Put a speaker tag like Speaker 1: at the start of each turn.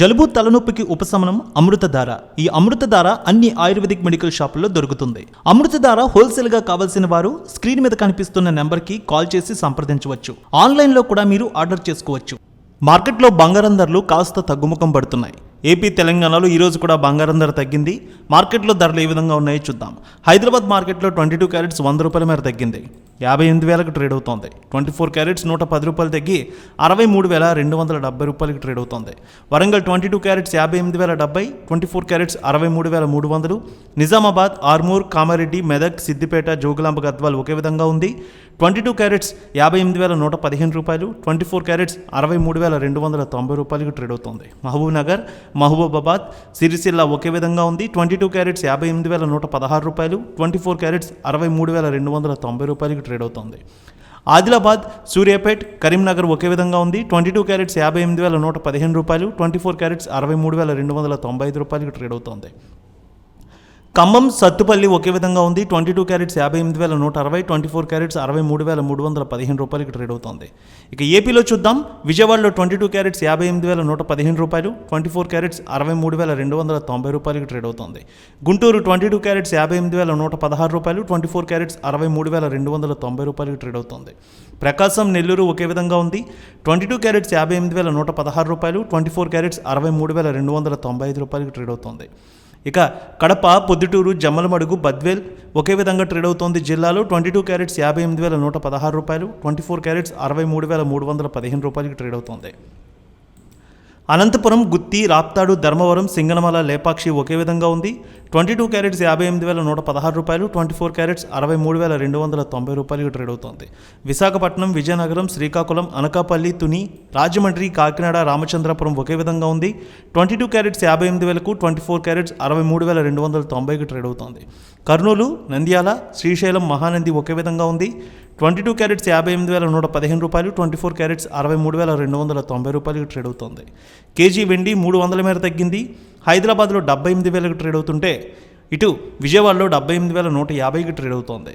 Speaker 1: జలుబు తలనొప్పికి ఉపశమనం అమృతధార. ఈ అమృతధార అన్ని ఆయుర్వేదిక్ మెడికల్ షాపుల్లో దొరుకుతుంది. అమృతధార హోల్సేల్గా కావాల్సిన వారు స్క్రీన్ మీద కనిపిస్తున్న నెంబర్కి కాల్ చేసి సంప్రదించవచ్చు. ఆన్లైన్లో కూడా మీరు ఆర్డర్ చేసుకోవచ్చు. మార్కెట్లో బంగారం ధరలు కాస్త తగ్గుముఖం పడుతున్నాయి. ఏపీ తెలంగాణలో ఈరోజు కూడా బంగారం ధర తగ్గింది. మార్కెట్లో ధరలు ఏ విధంగా ఉన్నాయో చూద్దాం. హైదరాబాద్ మార్కెట్లో ట్వంటీ టూ క్యారెట్స్ వంద రూపాయల మేర తగ్గింది. యాభై ఎనిమిది వేలకు ట్రేడ్ అవుతోంది. ట్వంటీ ఫోర్ క్యారెట్స్ నూట పది రూపాయలు తగ్గి అరవై మూడు వేల రెండు వందల డెబ్బై రూపాయలకి ట్రేడ్ అవుతోంది. వరంగల్ ట్వంటీ టూ క్యారెట్స్ యాభై ఎనిమిది వేల డెబ్బై ట్వంటీ ఫోర్ క్యారెట్స్ అరవై మూడు వేల మూడు వందలు నిజామాబాద్ ఆర్మూర్ కామారెడ్డి మెదక్ సిద్దిపేట జోగులాంబ గద్వాల్ ఒకే విధంగా ఉంది. ట్వంటీ టూ క్యారెట్స్ యాభై ఎనిమిది వేల నూట పదిహేను రూపాయలు ట్వంటీ ఫోర్ క్యారెట్స్ అరవై మూడు వేల రెండు వందల తొంభై రూపాయలకి ట్రేడ్ అవుతుంది. మహబూబ్ నగర్ మహబూబాబాద్ సిరిసిల్ల ఒకే విధంగా ఉంది. ట్వంటీ టూ క్యారెట్స్ యాభై ఎనిమిది వేల నూట పదహారు రూపాయలు ట్వంటీ ఫోర్ క్యారెట్స్ అరవై మూడు వేల రెండు వందల తొంభై రూపాయలకి ట్రేడ్ అవుతుంది. ఆదిలాబాద్ సూర్యాపేట్ కరీంనగర్ ఒకే విధంగా ఉంది. ట్వంటీ టూ క్యారెట్స్ యాభై ఎనిమిది వేల నూట పదిహేను రూపాయలు ట్వంటీ ఫోర్ క్యారెట్స్ అరవై మూడు వేల రెండు వందల తొంభై ఐదు రూపాయలకు ట్రేడ్ అవుతుంది. ఖమ్మం సత్తుపల్లి ఒకే విధంగా ఉంది. ట్వంటీ టూ క్యారెట్స్ యాభై ఎనిమిది వేల నూట అరవై ట్వంటీ ఫోర్ క్యారెట్స్ అరవై మూడు వేల మూడు వందల పదిహేను రూపాయలకి ట్రేడ్ అవుతుంది. ఇక ఏపీలో చూద్దాం. విజయవాడలో ట్వంటీ టూ క్యారెట్స్ యాభై ఎనిమిది వేల నూట పదిహేను రూపాయలు ట్వంటీ ఫోర్ క్యారెట్స్ అరవై మూడు వేల రెండు వందల తొంభై రూపాయలకి ట్రేడ్ అవుతుంది. గుంటూరు ట్వంటీ టూ క్యారెట్స్ యాభై ఎనిమిది వేల నూట పదహారు రూపాయలు ట్వంటీ ఫోర్ క్యారెట్స్ అరవై మూడు వేల రెండు వందల తొంభై రూపాయలకి ట్రేడ్ అవుతుంది. ప్రకాశం నెల్లూరు ఒకే విధంగా ఉంది. ట్వంటీ టూ క్యారెట్స్ యాభై ఎనిమిది వేల నూట పదహారు రూపాయలు ట్వంటీ ఫోర్ క్యారెట్స్ అరవై మూడు వేల రెండు వందల తొంభై ఐదు రూపాయలకి ట్రేడ్ అవుతుంది. ఇక కడప పొద్దుటూరు జమ్మలమడుగు బద్వేల్ ఒకే విధంగా ట్రేడ్ అవుతోంది. జిల్లాలో ట్వంటీ టూ క్యారెట్స్ యాభై ఎనిమిది వేల నూట పదహారు రూపాయలు ట్వంటీ ఫోర్ క్యారెట్స్ అరవై మూడు వేల మూడు వందల పదిహేను రూపాయలకి ట్రేడ్ అవుతోంది. అనంతపురం గుత్తి రాప్తాడు ధర్మవరం సింగనమల లేపాక్షి ఒకే విధంగా ఉంది. ట్వంటీ టూ క్యారెట్స్ యాభై ఎనిమిది వేల నూట పదహారు రూపాయలు ట్వంటీ ఫోర్ క్యారెట్స్ అరవై మూడు వేల రెండు వందల తొంభై రూపాయలకి ట్రేడ్ అవుతోంది. విశాఖపట్నం విజయనగరం శ్రీకాకుళం అనకాపల్లి తుని రాజమండ్రి కాకినాడ రామచంద్రపురం ఒకే విధంగా ఉంది. ట్వంటీ టూ క్యారెట్స్ యాభై ఎనిమిది వేలకు ట్వంటీ ఫోర్ క్యారెట్స్ అరవై మూడు వేల రెండు వందల తొంభైకి ట్రేడ్ అవుతోంది. కర్నూలు నంద్యాల శ్రీశైలం మహానంది ఒకే విధంగా ఉంది. ట్వంటీ టూ క్యారెట్స్ యాభై ఎనిమిది వేల నూట పదిహేను రూపాయలు ట్వంటీ ఫోర్ క్యారెట్స్ అరవై మూడు వేల రెండు వందల తొంభై రూపాయలకు ట్రేడ్ అవుతుంది. కేజీ వెండి మూడు వందల మేర తగ్గింది. హైదరాబాద్లో డెబ్బై ఎనిమిది వేలకు ట్రేడ్ అవుతుంటే ఇటు విజయవాడలో డెబ్బై ఎనిమిది వేల నూట యాభైకి ట్రేడ్ అవుతోంది.